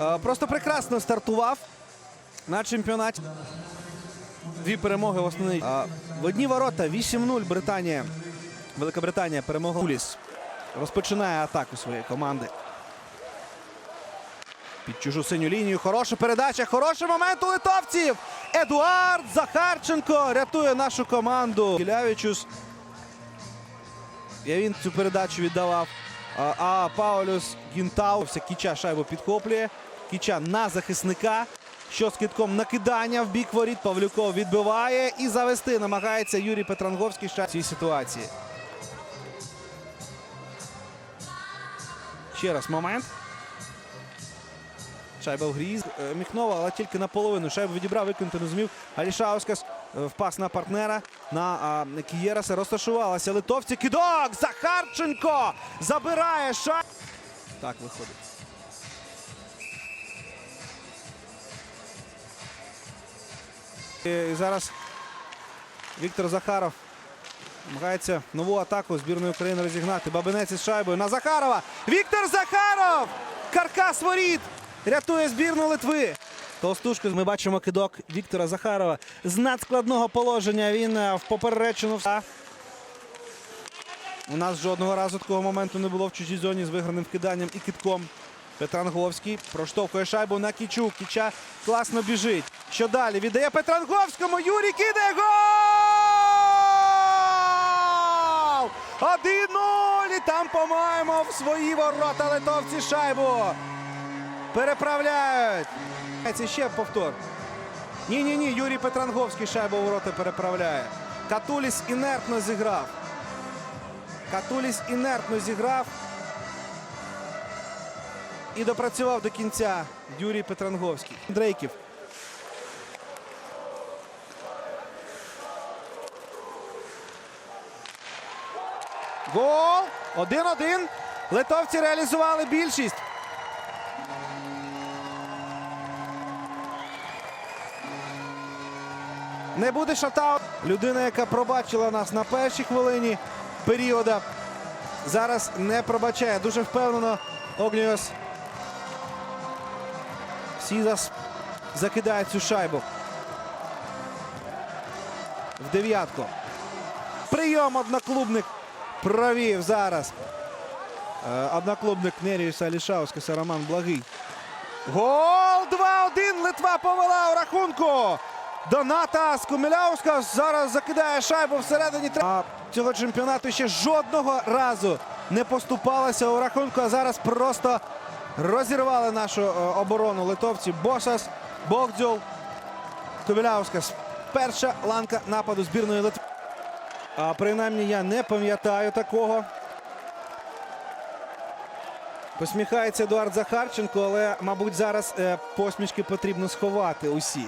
е, просто прекрасно стартував на чемпіонаті. Дві перемоги в основній. Е, В одні ворота 8-0 Британія. Великобританія перемогла. Уліс розпочинає атаку своєї команди. Під чужу синю лінію. Хороша передача. Хороший момент у литовців. Едуард Захарченко рятує нашу команду. Гілявічус. Я він цю передачу віддавав. А, а Паулюс Гінтау. Вся Кіча шайбу підхоплює. Кіча на захисника. Що з китком накидання в бік воріт. Павлюков відбиває і завести намагається Юрій Петранговський ще в цій ситуації. Ще раз момент. Шайба в грі. Е, Міхнова, але тільки наполовину. Шайбу відібрав, виконати не зумів. Алішаускас е, впас на партнера на Кієраса. Розташувалася литовці. Кидок! Захарченко забирає шайбу. Так виходить. І зараз Віктор Захаров намагається нову атаку збірної України розігнати. Бабинець із шайбою на Захарова. Віктор Захаров! Каркас воріт! Рятує збірну Литви. Толстушку ми бачимо кидок Віктора Захарова. З надскладного положення він е, в поперечину. У нас жодного разу такого моменту не було в чужій зоні з виграним вкиданням і китком. Петранговський проштовхує шайбу на Кічу. Кіча класно біжить. Що далі? Віддає Петранговському. Юрій кидає гол! 1-0! І там, по-моєму, в свої ворота литовці шайбу. Переправляють. Це ще повтор. Ні, ні, ні. Юрій Петранговський шайбу у ворота переправляє. Катуліс інертно зіграв. Катуліс інертно зіграв. І допрацював до кінця Юрій Петранговський. Дрейків. Гол! 1-1. Литовці реалізували більшість. Не буде шатаут. Людина, яка пробачила нас на першій хвилині періода. Зараз не пробачає. Дуже впевнено. Огніос. Сізас закидає цю шайбу. В дев'ятку. Прийом одноклубник провів зараз. Е, Одноклубник Неріуса Алішаускаса Роман Благий. Гол 2-1. Литва повела у рахунку. Доната Скуміляуска зараз закидає шайбу всередині. А цього чемпіонату ще жодного разу не поступалася у рахунку. А зараз просто розірвали нашу е, оборону литовці. Босас, Богдзюл, Куміляускас. Перша ланка нападу збірної Литви. А принаймні я не пам'ятаю такого. Посміхається Едуард Захарченко, але, мабуть, зараз е, посмішки потрібно сховати усі.